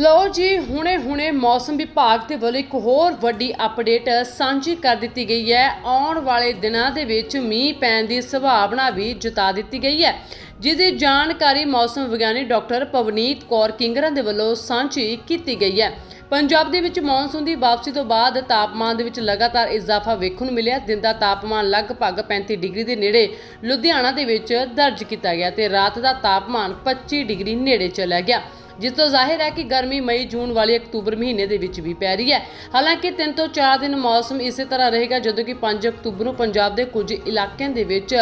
ਲਓ ਜੀ ਹੁਣੇ-ਹੁਣੇ ਮੌਸਮ ਵਿਭਾਗ ਦੇ ਵੱਲੋਂ ਇੱਕ ਹੋਰ ਵੱਡੀ ਅਪਡੇਟ ਸਾਂਝੀ ਕਰ ਦਿੱਤੀ ਗਈ ਹੈ। ਆਉਣ ਵਾਲੇ ਦਿਨਾਂ ਦੇ ਵਿੱਚ ਮੀਂਹ ਪੈਣ ਦੀ ਸੰਭਾਵਨਾ ਵੀ ਜਤਾ ਦਿੱਤੀ ਗਈ ਹੈ। ਜਿਸ ਦੀ ਜਾਣਕਾਰੀ ਮੌਸਮ ਵਿਗਿਆਨੀ ਡਾਕਟਰ ਪਵਨੀਤ ਕੌਰ ਕਿੰਗਰਾਂ ਦੇ ਵੱਲੋਂ ਸਾਂਝੀ ਕੀਤੀ ਗਈ ਹੈ। ਪੰਜਾਬ ਦੇ ਵਿੱਚ ਮੌਨਸੂਨ ਦੀ ਵਾਪਸੀ ਤੋਂ ਬਾਅਦ ਤਾਪਮਾਨ ਦੇ ਵਿੱਚ ਲਗਾਤਾਰ ਇਜ਼ਾਫਾ ਵੇਖਣ ਨੂੰ ਮਿਲਿਆ। ਦਿਨ ਦਾ ਤਾਪਮਾਨ ਲਗਭਗ 35 ਡਿਗਰੀ ਦੇ ਨੇੜੇ ਲੁਧਿਆਣਾ ਦੇ ਵਿੱਚ ਦਰਜ ਕੀਤਾ ਗਿਆ ਤੇ ਰਾਤ ਦਾ ਤਾਪਮਾਨ 25 ਡਿਗਰੀ ਨੇੜੇ ਚਲਾ ਗਿਆ। ਜਿਸ ਤੋਂ ਜ਼ਾਹਿਰ ਹੈ ਕਿ ਗਰਮੀ ਮਈ, ਜੂਨ ਵਾਲੇ ਅਕਤੂਬਰ ਮਹੀਨੇ ਦੇ ਵਿੱਚ ਵੀ ਪੈ ਰਹੀ ਹੈ। ਹਾਲਾਂਕਿ 3 ਤੋਂ 4 ਦਿਨ ਮੌਸਮ ਇਸੇ ਤਰ੍ਹਾਂ ਰਹੇਗਾ ਜਦੋਂ ਕਿ 5 ਅਕਤੂਬਰ ਨੂੰ ਪੰਜਾਬ ਦੇ ਕੁਝ ਇਲਾਕਿਆਂ ਦੇ ਵਿੱਚ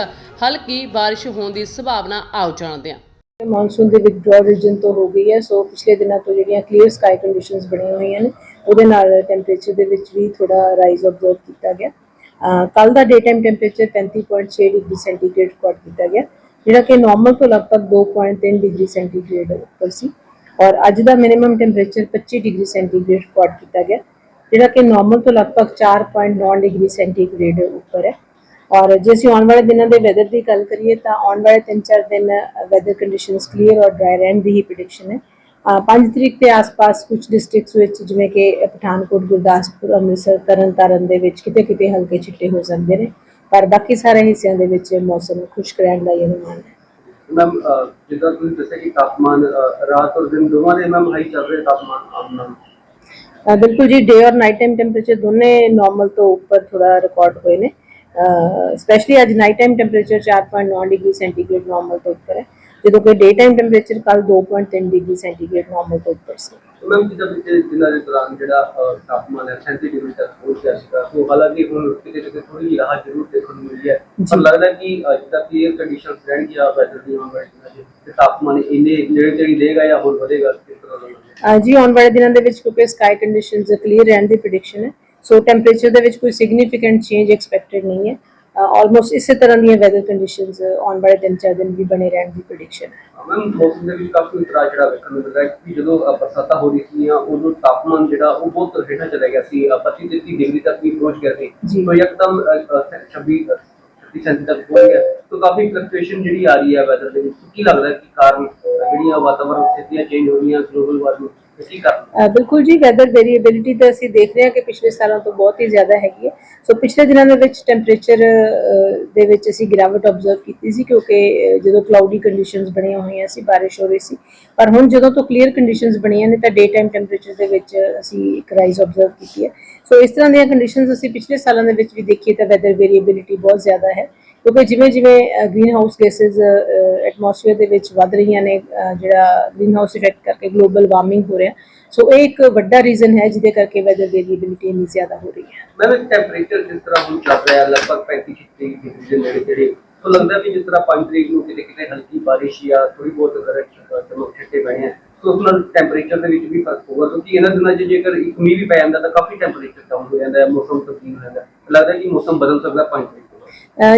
ਹਲਕੀ ਬਾਰਿਸ਼ ਹੋਣ ਦੀ ਸੰਭਾਵਨਾ ਆਉ ਜਾਣਦੇ ਹਾਂ। ਮੌਨਸੂਨ ਦੇ ਵਿਥਡਰਾਅਲ ਰੀਜਨ ਤੋਂ ਹੋ ਗਈ ਹੈ, ਸੋ ਪਿਛਲੇ ਦਿਨਾਂ ਤੋਂ ਜਿਹੜੀਆਂ ਕਲੀਅਰ ਸਕਾਈ ਕੰਡੀਸ਼ਨਸ ਬਣੀਆਂ ਹੋਈਆਂ ਨੇ, ਉਹਦੇ ਨਾਲ ਟੈਂਪਰੇਚਰ ਦੇ ਵਿੱਚ ਵੀ ਥੋੜਾ ਰਾਈਜ਼ ਆਬਜ਼ਰਵ ਕੀਤਾ ਗਿਆ। ਕੱਲ ਦਾ day time temperature 35.6 degree centigrade record ਕੀਤਾ ਗਿਆ, ਜਿਹੜਾ ਕਿ ਨਾਰਮਲ ਤੋਂ ਲਗਭਗ 2.3 ਡਿਗਰੀ ਸੈਂਟੀਗ੍ਰੇਡ ਉੱਪਰ ਸੀ। ਔਰ ਅੱਜ ਦਾ minimum temperature 25 degree centigrade record ਕੀਤਾ ਗਿਆ, ਜਿਹੜਾ ਕਿ ਨਾਰਮਲ ਤੋਂ ਲਗਭਗ 4.9 ਡਿਗਰੀ ਸੈਂਟੀਗ੍ਰੇਡ ਉੱਪਰ ਹੈ। ਔਰ ਜੇ ਅਸੀਂ ਆਉਣ ਵਾਲੇ ਦਿਨਾਂ ਦੇ ਵੈਦਰ ਦੀ ਗੱਲ ਕਰੀਏ ਤਾਂ ਆਉਣ ਵਾਲੇ 3-4 ਦਿਨ ਵੈਦਰ ਕੰਡੀਸ਼ਨਸ ਕਲੀਅਰ ਔਰ ਡਰਾਈ ਰਹਿਣ ਦੀ ਹੀ ਪ੍ਰੈਡਿਕਸ਼ਨ ਹੈ। 5 ਤਰੀਕ ਦੇ ਆਸ-ਪਾਸ ਕੁਝ ਡਿਸਟ੍ਰਿਕਟਸ ਵਿੱਚ ਜਿਵੇਂ ਕਿ ਪਠਾਨਕੋਟ, ਗੁਰਦਾਸਪੁਰ, ਅੰਮ੍ਰਿਤਸਰ, ਤਰਨਤਾਰਨ ਦੇ ਵਿੱਚ ਕਿਤੇ-ਕਿਤੇ ਹਲਕੇ ਛਿੱਟੇ ਹੋ ਜਾਂਦੇ ਨੇ। ਪਰ ਬਾਕੀ ਸਾਰੇ ਹਿੱਸਿਆਂ ਦੇ ਵਿੱਚ ਮੌਸਮ ਖੁਸ਼ਕ ਰਹਿਣ ਦਾ ਹੀ ਅਨੁਮਾਨ ਹੈ। ਮੈਮ uh, ਜਿੱਦਾਂ ਤੁਸੀਂ ਦੱਸਿਆ ਕਿ ਤਾਪਮਾਨ uh, ਰਾਤ ਔਰ ਦਿਨ ਦੋਵਾਂ ਦੇ ਮੈਮ ਹਾਈ ਚੱਲ ਰਿਹਾ ਤਾਪਮਾਨ ਆਮ ਨਾਲ। ਬਿਲਕੁਲ ਜੀ ਡੇ ਔਰ ਨਾਈਟ ਟਾਈਮ ਟੈਂਪਰੇਚਰ ਦੋਨੇ ਨਾਰਮਲ ਤੋਂ ਉੱਪਰ ਥੋੜਾ ਰਿਕਾਰਡ ਹੋਏ ਨੇ। ਸਪੈਸ਼ਲੀ ਅੱਜ night time temperature 4.9 degree centigrade normal ਤੋਂ ਉੱਪਰ ਹੈ। ਜਦੋਂ ਕਿ ਡੇ ਟਾਈਮ ਟੈਂਪਰੇਚਰ ਕੱਲ 2.3 ਡਿਗਰੀ ਸੈਂਟੀਗ੍ਰੇਡ ਨਾਰਮਲ ਤੋਂ ਉੱਪਰ ਸੀ। ਮੈਮ ਜਿੱਦਾਂ ਪਿਛਲੇ ਦਿਨਾਂ ਦੇ ਦੌਰਾਨ ਜਿਹੜਾ ਤਾਪਮਾਨ ਹੈ 37 ਡਿਗਰੀ ਤੱਕ ਪਹੁੰਚ ਗਿਆ ਸੀਗਾ। ਸੋ ਹਾਲਾਂਕਿ ਹੁਣ ਕਿਤੇ ਕਿਤੇ ਥੋੜੀ ਰਾਹਤ ਜ਼ਰੂਰ ਦੇਖਣ ਨੂੰ ਮਿਲੀ ਹੈ। ਪਰ ਲੱਗਦਾ ਕਿ ਜਿੱਦਾਂ ਕਲੀਅਰ ਕੰਡੀਸ਼ਨਸ ਰਹਿਣਗੀਆਂ ਵੈਦਰ ਦੀਆਂ ਆਉਣ ਵਾਲੇ ਦਿਨਾਂ 'ਚ ਤੇ ਤਾਪਮਾਨ ਇੰਨੇ ਨੇੜੇ ਤੇੜੀ ਰਹੇਗਾ ਜਾਂ ਹੋਰ ਵਧੇਗਾ ਕਿਸ ਤਰ੍ਹਾਂ ਦਾ ਜੀ ਆਉਣ ਵਾਲੇ ਦਿਨਾਂ ਦੇ ਵਿੱਚ ਕਿਉਂਕਿ ਸਕਾਈ ਕੰਡੀਸ਼ਨਸ ਕਲੀਅਰ ਰਹਿਣ ਦੀ ਪ੍ਰੈਡਿਕਸ਼ਨ ਹੈ। ਸੋ ਟੈਂਪਰੇਚਰ ਦੇ ਵਿੱਚ ਕੋਈ ਸਿਗਨੀਫੀਕੈਂਟ ਚੇਂਜ ਐਕਸਪੈਕਟਡ ਨਹੀਂ ਹੈ। ਆਲਮੋਸਟ ਇਸੇ ਤਰ੍ਹਾਂ ਦੀਆਂ ਵੈਦਰ ਕੰਡੀਸ਼ਨਸ ਆਉਣ ਵਾਲੇ ਦਿਨ ਚਾਰ ਦਿਨ ਵੀ ਬਣੇ ਰਹਿਣ ਦੀ ਪ੍ਰੈਡਿਕਸ਼ਨ ਹੈ। ਮੈਮ ਮੌਸਮ ਦੇ ਵਿੱਚ ਕਾਫੀ ਉਤਰਾਅ ਜਿਹੜਾ ਵੇਖਣ ਨੂੰ ਮਿਲ ਰਿਹਾ ਹੈ ਕਿ ਜਦੋਂ ਅਹ, ਬਰਸਾਤਾਂ ਹੋ ਰਹੀ ਸੀਗੀਆਂ ਉਦੋਂ ਤਾਪਮਾਨ ਜਿਹੜਾ ਉਹ ਬਹੁਤ ਹੇਠਾਂ ਚਲਾ ਗਿਆ ਸੀ 25 33 ਡਿਗਰੀ ਤੱਕ ਵੀ ਪਹੁੰਚ ਗਿਆ ਸੀ। ਜੀ। तो ਯਕਦਮ ਅਹ, ਅਹ, 26 36 ਸੈਂਟੀ ਤੱਕ ਪਹੁੰਚ ਗਿਆ। ਤਾਂ ਕਾਫੀ ਫਲਕਚੁਏਸ਼ਨ ਜਿਹੜੀ ਆ ਰਹੀ ਹੈ ਵੈਦਰ ਦੇ ਵਿੱਚ ਕੀ ਲੱਗਦਾ ਹੈ ਕਿ ਕਾਰਨ ਜਿਹੜੀਆਂ ਵਾਤਾਵਰਣ ਸਥਿਤੀਆਂ ਚੇਂਜ ਹੋ ਰਹੀਆਂ ਗਲੋਬਲ ਵਾਰਮਿੰਗ ਕੀ ਕਾਰਨ ਬਿਲਕੁਲ ਜੀ ਵੈਦਰ ਵੇਰੀਏਬਿਲਿਟੀ ਤਾਂ ਅਸੀਂ ਦੇਖ ਰਹੇ ਹਾਂ ਕਿ ਪਿਛਲੇ ਸਾਲਾਂ ਤੋਂ ਬਹੁਤ ਹੀ ਜ਼ਿਆਦਾ ਹੈਗੀ ਹੈ। ਸੋ ਪਿਛਲੇ ਦਿਨਾਂ ਦੇ ਵਿੱਚ ਟੈਂਪਰੇਚਰ ਦੇ ਵਿੱਚ ਅਸੀਂ ਗਿਰਾਵਟ ਆਬਜ਼ਰਵ ਕੀਤੀ ਸੀ ਕਿਉਂਕਿ ਜਦੋਂ ਕਲਾਉਡੀ ਕੰਡੀਸ਼ਨਸ ਬਣੀਆਂ ਹੋਈਆਂ ਸੀ, ਬਾਰਿਸ਼ ਹੋ ਰਹੀ ਸੀ। ਪਰ ਹੁਣ ਜਦੋਂ ਤੋਂ ਕਲੀਅਰ ਕੰਡੀਸ਼ਨਸ ਬਣੀਆਂ ਨੇ ਤਾਂ ਡੇ ਟਾਈਮ ਟੈਂਪਰੇਚਰ ਦੇ ਵਿੱਚ ਅਸੀਂ ਇੱਕ ਰਾਈਜ਼ ਆਬਜ਼ਰਵ ਕੀਤੀ ਹੈ। ਸੋ ਇਸ ਤਰ੍ਹਾਂ ਦੀਆਂ ਕੰਡੀਸ਼ਨਸ ਅਸੀਂ ਪਿਛਲੇ ਸਾਲਾਂ ਦੇ ਵਿੱਚ ਵੀ ਦੇਖੀਏ ਤਾਂ ਵੈਦਰ ਵੇਰੀਏਬਿਲਿਟੀ ਬਹੁਤ ਜ਼ਿਆਦਾ ਹੈ। ਕਿਉਂਕਿ ਜਿਵੇਂ ਜਿਵੇਂ ਗ੍ਰੀਨ ਹਾਊਸ ਗੈਸਸ ਐਟਮੋਸਫੇਅਰ ਦੇ ਵਿੱਚ ਵੱਧ ਰਹੀਆਂ ਨੇ ਜਿਹੜਾ ਗ੍ਰੀਨ ਹਾਊਸ ਇਫੈਕਟ ਕਰਕੇ ਗਲੋਬਲ ਵਾਰਮਿੰਗ ਹੋ ਰਿਹਾ। ਸੋ ਇਹ ਇੱਕ ਵੱਡਾ ਰੀਜ਼ਨ ਹੈ ਜਿਹਦੇ ਕਰਕੇ ਵੈਦਰ ਵੇਰੀਏਬਿਲਿਟੀ ਇੰਨੀ ਜ਼ਿਆਦਾ ਹੋ ਰਹੀ ਹੈ। ਮੈਮ ਟੈਂਪਰੇਚਰ ਜਿਸ ਤਰ੍ਹਾਂ ਹੁਣ ਚੱਲ ਰਿਹਾ, ਲਗਭਗ 35 ਡਿਗਰੀ ਦੇ ਨੇੜੇ ਤੇੜੇ। ਸੋ ਲੱਗਦਾ ਵੀ ਜਿਸ ਤਰ੍ਹਾਂ 5 ਤਰੀਕ ਨੂੰ ਕਿਤੇ ਕਿਤੇ ਹਲਕੀ ਬਾਰਿਸ਼ ਜਾਂ ਥੋੜੀ ਬਹੁਤ ਗਰਜ ਚਮਕ ਛਿੱਟੇ ਪਏ ਹੈ ਸੋ ਉਸ ਨਾਲ ਟੈਂਪਰੇਚਰ ਦੇ ਵਿੱਚ ਵੀ ਫ਼ਰਕ ਹੋਊਗਾ ਕਿਉਂਕਿ ਇਹਨਾਂ ਦਿਨਾਂ 'ਚ ਜੇਕਰ ਇੱਕ ਮੀਂਹ ਵੀ ਪੈ ਜਾਂਦਾ, ਤਾਂ ਕਾਫੀ ਟੈਂਪਰੇਚਰ ਡਾਊਨ ਹੋ ਜਾਂਦਾ ਹੈ ਮੌਸਮ ਤਬਦੀਲ ਹੋ ਜਾਂਦਾ। ਲੱਗਦਾ ਕਿ ਮੌਸਮ ਬਦਲ ਸਕਦਾ 5 ਤਰੀਕ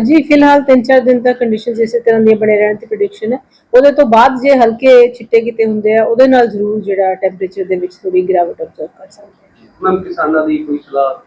ਜੀ ਫਿਲਹਾਲ 3-4 ਦਿਨ ਤੱਕ ਕੰਡੀਸ਼ਨਸ ਇਸੇ ਤਰ੍ਹਾਂ ਦੀਆਂ ਬਣੇ ਰਹਿਣ ਦੀ ਪ੍ਰੈਡਿਕਸ਼ਨ ਹੈ। ਉਹਦੇ ਤੋਂ ਬਾਅਦ ਜੇ ਹਲਕੇ ਛਿੱਟੇ ਕਿਤੇ ਹੁੰਦੇ ਆ ਉਹਦੇ ਨਾਲ ਜ਼ਰੂਰ ਜਿਹੜਾ ਟੈਂਪਰੇਚਰ ਦੇ ਵਿੱਚ ਥੋੜੀ ਗਿਰਾਵਟ ਆਬਜ਼ਰਵ ਕਰ ਸਕਦੇ ਹਾਂ। ਮੈਮ ਕਿਸਾਨਾਂ ਦੀ ਕੋਈ ਸਲਾਹ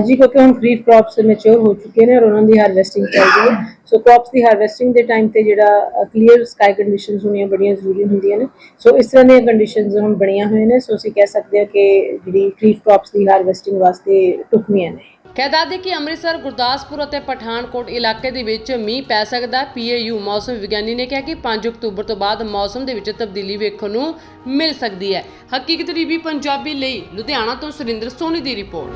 ਜੀ ਕਿਉਂਕਿ ਹੁਣ ਖਰੀਫ ਕ੍ਰੌਪਸ ਮੈਚੁਰ ਹੋ ਚੁੱਕੇ ਨੇ ਔਰ ਉਹਨਾਂ ਦੀ ਹਾਰਵੈਸਟਿੰਗ ਚੱਲ ਰਹੀ ਹੈ। ਸੋ ਕ੍ਰੌਪਸ ਦੀ ਹਾਰਵੈਸਟਿੰਗ ਦੇ ਟਾਈਮ ਤੇ ਜਿਹੜਾ ਕਲੀਅਰ ਸਕਾਈ ਕੰਡੀਸ਼ਨਸ ਹੋਣੀਆਂ ਬੜੀਆਂ ਜ਼ਰੂਰੀ ਹੁੰਦੀਆਂ ਨੇ। ਸੋ ਇਸ ਤਰ੍ਹਾਂ ਦੀਆਂ ਕੰਡੀਸ਼ਨਸ ਹੁਣ ਬਣੀਆਂ ਹੋਈਆਂ ਨੇ। ਸੋ ਅਸੀਂ ਕਹਿ ਸਕਦੇ ਹਾਂ ਕਿ ਜਿਹੜੀ ਖਰੀਫ ਕ੍ਰੌਪਸ ਦੀ ਹਾਰਵੈਸਟਿੰਗ ਵਾਸਤੇ ਢੁਕਵੀਆਂ ਨੇ। ਕਹਿ ਦੱਸਦੇ ਕਿ ਅੰਮ੍ਰਿਤਸਰ, ਗੁਰਦਾਸਪੁਰ ਅਤੇ ਪਠਾਨਕੋਟ ਇਲਾਕੇ ਦੇ ਵਿੱਚ ਮੀਂਹ ਪੈ ਸਕਦਾ ਹੈ। ਪੀਏਯੂ ਮੌਸਮ ਵਿਗਿਆਨੀ ਨੇ ਕਿਹਾ ਕਿ 5 ਅਕਤੂਬਰ ਤੋਂ ਬਾਅਦ ਮੌਸਮ ਦੇ ਵਿੱਚ ਤਬਦੀਲੀ ਵੇਖਣ ਨੂੰ ਮਿਲ ਸਕਦੀ ਹੈ। ਹਕੀਕਤ ਟੀਵੀ, ਪੰਜਾਬੀ ਲਈ ਲੁਧਿਆਣਾ ਤੋਂ ਸੁਰਿੰਦਰ ਸੋਨੀ ਦੀ ਰਿਪੋਰਟ।